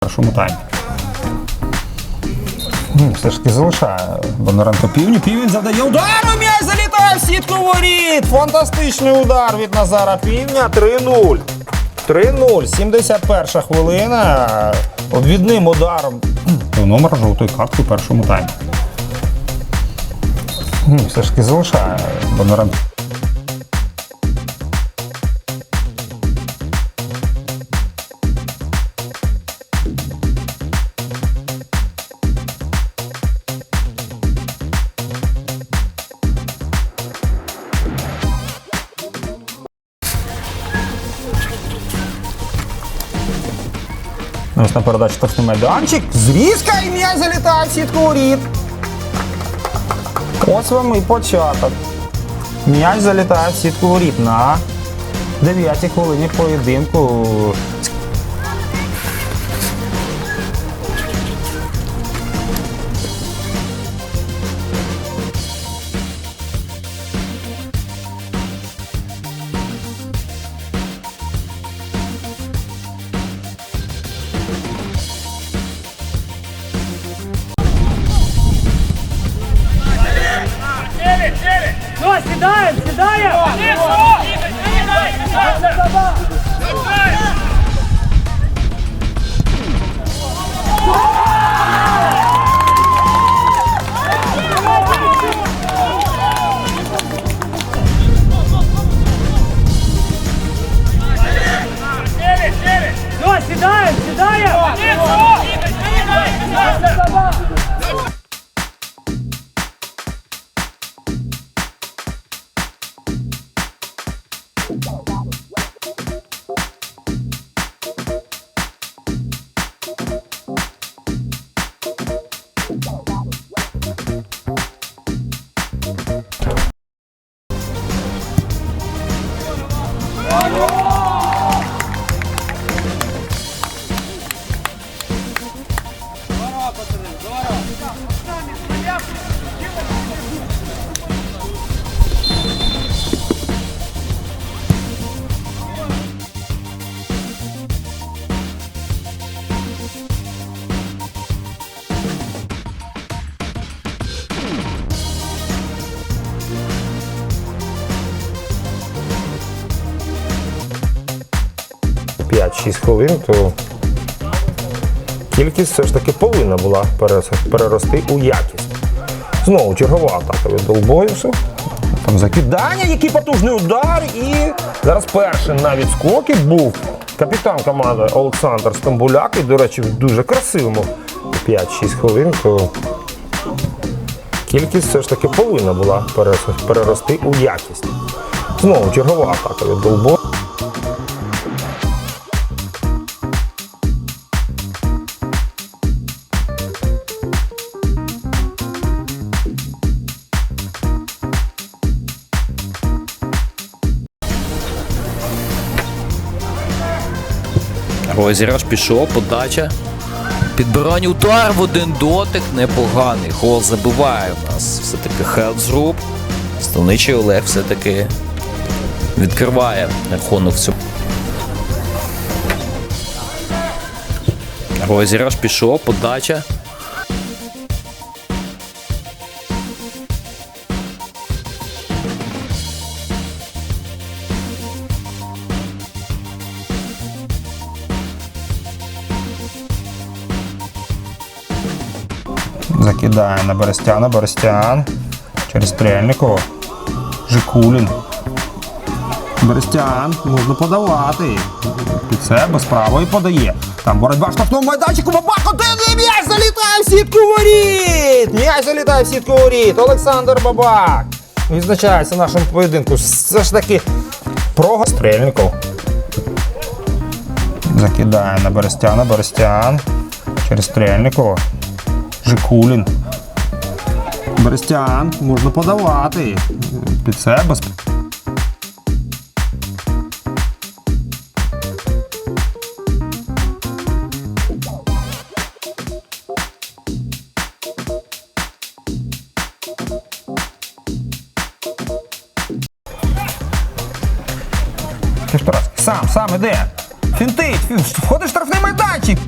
першому таймі. М, Все ж таки залишає Бондаренко півню. Півень завдає удару. М'яч залітає в сітку воріт. Фантастичний удар від Назара Півня. 3-0. 3-0. 71 хвилина. Обвідним ударом. Номер жовтої картки в першому таймі. М, Все ж таки залишає Бондаренко. Ось на передачу штрафний майданчик. Зрізка і м'яч залітає в сітку воріт. Ось вам і початок. М'яч залітає в сітку воріт на 9 хвилині поєдинку. Сідаємо! Все, 5-6 хвилин, то кількість все ж таки повинна була перерости у якість. Знову чергова атака від Долбоєвсу. Там закидання, який потужний удар. І зараз перший на відскоки був капітан команди Олександр Стамбуляк. І, до речі, в дуже красивому 5-6 хвилин, то кількість все ж таки повинна була перерости у якість. Знову чергова атака від Долбоєвсу. Розіграш пішов, подача. Підбирання удар в один дотик непоганий. Гол забиває у нас все-таки Хелдзруб. Станичий Олег все-таки відкриває рахунок в. Розіграш пішов, подача. Закидає на Берестяна. Берестян. Через Стрельникова. Жикулін. Берестян. Можна подавати. Під себе справа і подає. Там боротьба штрафному майданчику. Бабак один і м'яч залітає в сітку воріт. М'яч залітає в сітку воріт. Олександр Бабак. Відзначається в нашому поєдинку. Все ж таки прога Стрельников. Закидає на Берестяна. Берестян. Через Стрельникова. Жикулін. Берестян. Можна подавати. Під себе. Сам, сам іде. Фінтить. Фін- Входить в штрафний майданчик.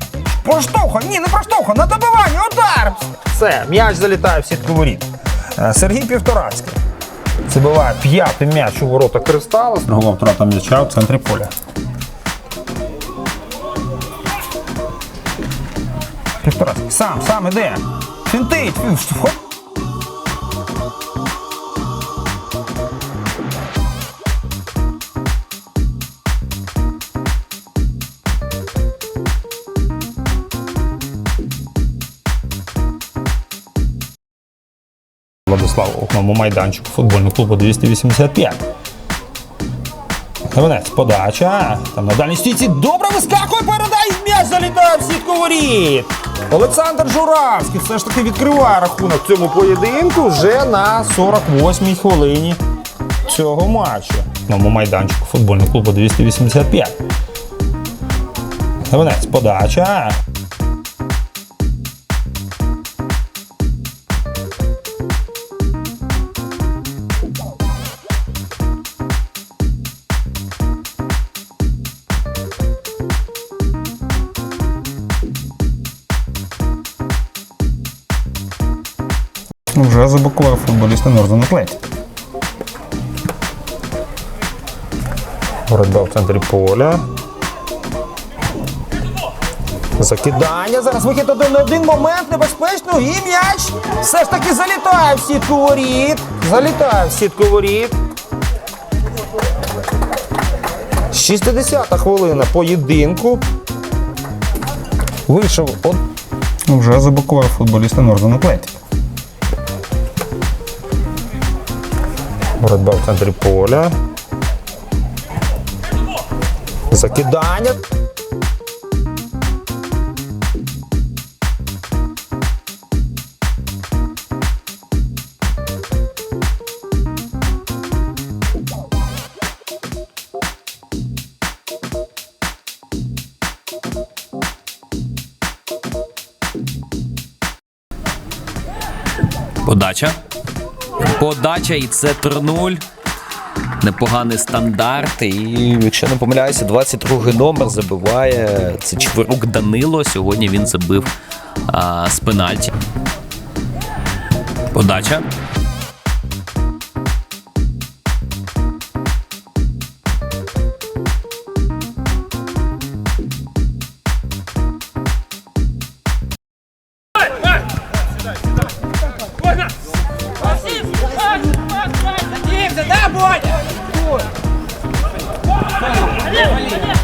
Проштовхує, ні, не проштовха, на добивання, удар! Все, м'яч залітає в сітку воріт. Е, Сергій Півторацький. Забиває п'ятий м'яч у ворота Кристала. Другова втрата м'яча в центрі поля. Півторацький. Сам, сам іде. Фінтить. фін- Владислав окному майданчику футбольного клубу 285. Гаванець, подача. Там на дальній стійці добре вискакує, передай м'яч залітає в сітку воріт. Олександр Журавський все ж таки відкриває рахунок цьому поєдинку вже на 48-й хвилині цього матчу. В майданчику футбольного клубу 285. Гаванець, подача. Заблокував футболіста Норзен Атлеті. Боротьба в центрі поля. Закидання. Зараз вихід один на один момент небезпечно. І м'яч все ж таки залітає в сітку воріт. Залітає в сітку воріт. 60-та хвилина поєдинку. Вийшов от. Вже заблокував футболіста Норзен Атлеті. Боротьба в центрі поля. Закидання. Подача. Подача і це 3-0. Непоганий стандарт. І, якщо не помиляюся, 22 номер забиває. Це Чверук Данило. Сьогодні він забив а, з пенальті. Подача. Садимся, да?